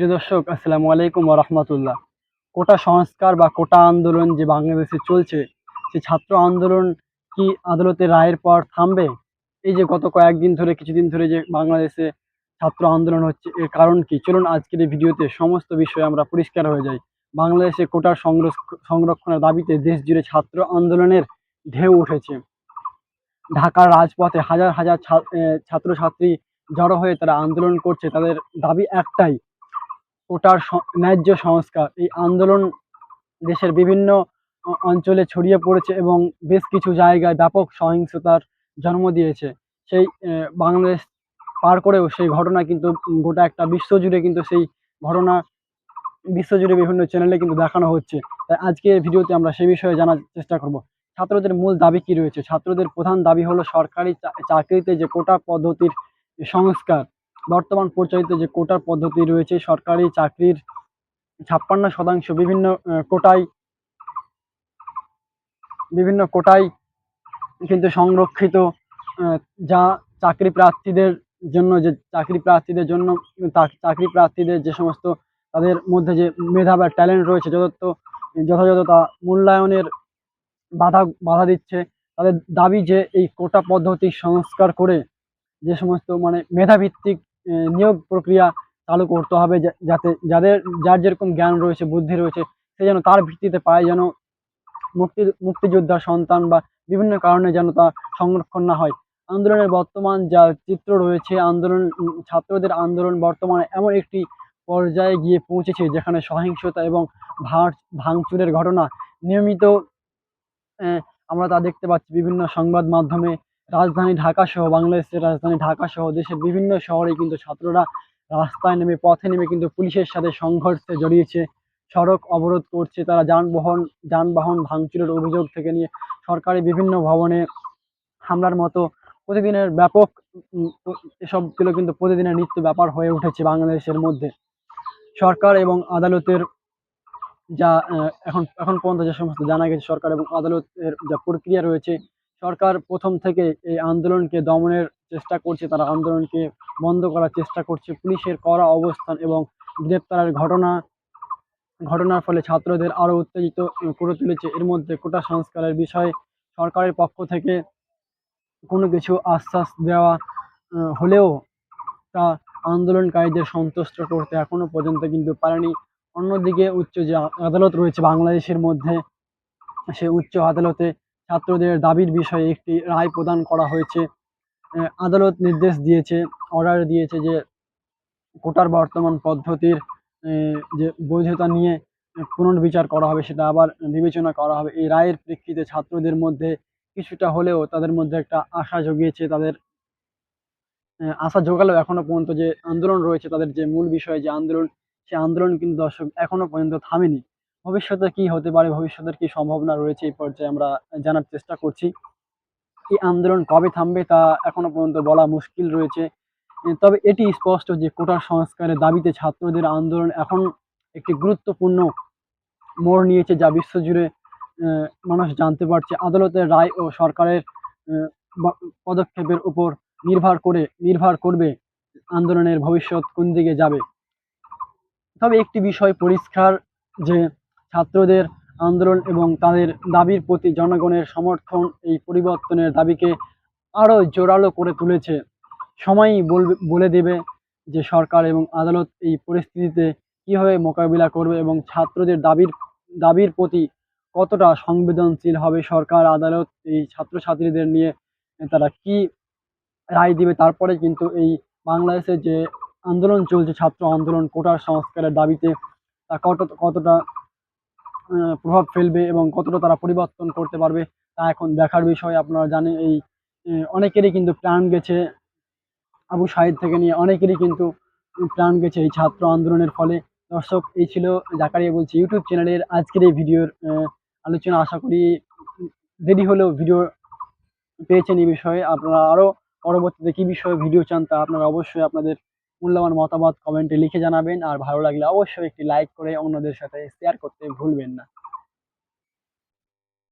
প্রিয় দর্শক, আসসালামু আলাইকুম রহমতুল্লাহ। কোটা সংস্কার বা কোটা আন্দোলন যে বাংলাদেশে চলছে, সে ছাত্র আন্দোলন কি আদালতের রায়ের পর থামবে? এই যে গত কয়েকদিন ধরে, কিছুদিন ধরে যে বাংলাদেশে ছাত্র আন্দোলন হচ্ছে, এর কারণ কি? চলুন আজকের এই ভিডিওতে সমস্ত বিষয়ে আমরা পরিষ্কার হয়ে যাই। বাংলাদেশে কোটার সংরক্ষ- সংরক্ষণের দাবিতে দেশ জুড়ে ছাত্র আন্দোলনের ঢেউ উঠেছে। ঢাকার রাজপথে হাজার হাজার ছাত্রছাত্রী জড়ো হয়ে তারা আন্দোলন করছে। তাদের দাবি একটাই কোটার ন্যায্য সংস্কার। এই আন্দোলন দেশের বিভিন্ন অঞ্চলে ছড়িয়ে পড়েছে এবং বেশ কিছু জায়গায় ব্যাপক সহিংসতার জন্ম দিয়েছে। সেই বাংলাদেশ পার করেও সেই ঘটনা কিন্তু গোটা একটা বিশ্বজুড়ে কিন্তু সেই ঘটনা বিশ্বজুড়ে বিভিন্ন চ্যানেলে কিন্তু দেখানো হচ্ছে। তাই আজকে ভিডিওতে আমরা সেই বিষয়ে জানার চেষ্টা করব। ছাত্রদের মূল দাবি কি রয়েছে? ছাত্রদের প্রধান দাবি হলো সরকারি চাকরিতে যে কোটা পদ্ধতির সংস্কার বর্তমান পরিচালিত যে কোটার পদ্ধতি রয়েছে, সরকারি চাকরির ছাপ্পান্ন শতাংশ বিভিন্ন কোটায় বিভিন্ন কোটায় কিন্তু সংরক্ষিত যা চাকরি প্রার্থীদের জন্য যে চাকরি প্রার্থীদের জন্য চাকরি প্রার্থীদের যে সমস্ত তাদের মধ্যে যে মেধা বা ট্যালেন্ট রয়েছে, যথাযথ যথাযথ তা মূল্যায়নের বাধা বাধা দিচ্ছে, তাদের দাবি যে এই কোটা পদ্ধতি সংস্কার করে যে সমস্ত মানে মেধাভিত্তিক নিয়োগ প্রক্রিয়া চালু করতে হবে যাতে যাদের, যার যেরকম জ্ঞান রয়েছে, বুদ্ধি রয়েছে, সে যেন তার ভিত্তিতে পায়, যেন মুক্তি মুক্তিযোদ্ধার সন্তান বা বিভিন্ন কারণে যেন তা সংরক্ষণ না হয়। আন্দোলনের বর্তমান যা চিত্র রয়েছে, আন্দোলন ছাত্রদের আন্দোলন বর্তমানে এমন একটি পর্যায়ে গিয়ে পৌঁছেছে, যেখানে সহিংসতা এবং ভাঙ ভাঙচুরের ঘটনা নিয়মিত আমরা তা দেখতে পাচ্ছি বিভিন্ন সংবাদ মাধ্যমে রাজধানী ঢাকা সহ বাংলাদেশের রাজধানী ঢাকা সহ দেশের বিভিন্ন শহরে কিন্তু ছাত্ররা রাস্তায় নেমে পথে নেমে কিন্তু পুলিশের সাথে সংঘর্ষে জড়িয়েছে। সড়ক অবরোধ করছে তারা, যানবাহন যানবাহন ভাঙচুরের অভিযোগ থেকে নিয়ে সরকারি বিভিন্ন ভবনে হামলার মতো প্রতিদিনের ব্যাপক এসবগুলো কিন্তু প্রতিদিনের নিত্য ব্যাপার হয়ে উঠেছে বাংলাদেশের মধ্যে। সরকার এবং আদালতের যা এখন এখন পর্যন্ত যে সমস্ত জানা গেছে, সরকার এবং আদালতের যা প্রক্রিয়া রয়েছে সরকার প্রথম থেকে এই আন্দোলনকে দমনের চেষ্টা করছে, তারা আন্দোলনকে বন্ধ করার চেষ্টা করছে। পুলিশের কড়া অবস্থান এবং গ্রেপ্তারের ঘটনা, ঘটনার ফলে ছাত্রদের আরও উত্তেজিত করে তুলেছে। এর মধ্যে কোটা সংস্কারের বিষয়ে সরকারের পক্ষ থেকে কোনো কিছু আশ্বাস দেওয়া হলেও তা আন্দোলনকারীদের সন্তুষ্ট করতে এখনও পর্যন্ত কিন্তু পারেনি। অন্যদিকে উচ্চ যে আদালত রয়েছে, বাংলাদেশের মধ্যে সে উচ্চ আদালতে ছাত্রদের দাবির বিষয়ে একটি রায় প্রদান করা হয়েছে। আদালত নির্দেশ দিয়েছে অর্ডার দিয়েছে যে কোটার বর্তমান পদ্ধতির যে বৈধতা নিয়ে পুনর্বিচার করা হবে সেটা আবার বিবেচনা করা হবে। এই রায়ের প্রেক্ষিতে ছাত্রদের মধ্যে কিছুটা হলেও তাদের মধ্যে একটা আশা জগিয়েছে, তাদের আশা জোগালেও এখনও পর্যন্ত যে আন্দোলন রয়েছে, তাদের যে মূল বিষয় যে আন্দোলন, সে আন্দোলন কিন্তু দর্শক এখনও পর্যন্ত থামেনি। ভবিষ্যতে কি হতে পারে, ভবিষ্যতের কি সম্ভাবনা রয়েছে এই পর্যায়ে আমরা জানার চেষ্টা করছি। এই আন্দোলন কবে থামবে তা এখনও পর্যন্ত বলা মুশকিল রয়েছে। তবে এটি স্পষ্ট যে কোটার সংস্কারের দাবিতে ছাত্রদের আন্দোলন এখন একটি গুরুত্বপূর্ণ মোড় নিয়েছে যা বিশ্বজুড়ে মানুষ জানতে পারছে। আদালতের রায় ও সরকারের পদক্ষেপের উপর নির্ভর করে, নির্ভর করবে আন্দোলনের ভবিষ্যৎ কোন দিকে যাবে। তবে একটি বিষয় পরিষ্কার যে ছাত্রদের আন্দোলন এবং তাদের দাবির প্রতি জনগণের সমর্থন এই পরিবর্তনের দাবিকে আরও জোরালো করে তুলেছে। সময়ই বলে দেবে যে সরকার এবং আদালত এই পরিস্থিতিতে কীভাবে মোকাবিলা করবে এবং ছাত্রদের দাবির দাবির প্রতি কতটা সংবেদনশীল হবে সরকার, আদালত, এই ছাত্রছাত্রীদের নিয়ে তারা কি রায় দিবে তারপরে কিন্তু এই বাংলাদেশে যে আন্দোলন চলছে, ছাত্র আন্দোলন কোটার সংস্কারের দাবিতে তা কত, কতটা প্রভাব ফেলবে এবং কতটা তারা পরিবর্তন করতে পারবে তা এখন দেখার বিষয়। আপনারা জানেন এই অনেকেরই কিন্তু প্রাণ গেছে আবু সাহিদ থেকে নিয়ে, অনেকেরই কিন্তু প্রাণ গেছে এই ছাত্র আন্দোলনের ফলে। দর্শক, এই ছিল জাকারিয়া বলছি ইউটিউব চ্যানেলের আজকের এই ভিডিওর আলোচনা। আশা করি দেরি হলেও ভিডিও পেয়েছেন এই বিষয়ে। আপনারা আরও পরবর্তীতে কী বিষয়ে ভিডিও চান তা আপনারা অবশ্যই আপনাদের মূল্যবান মতামত কমেন্টে লিখে জানাবেন। আর ভালো লাগলে অবশ্যই একটি লাইক করে অন্যদের সাথে শেয়ার করতে ভুলবেন না।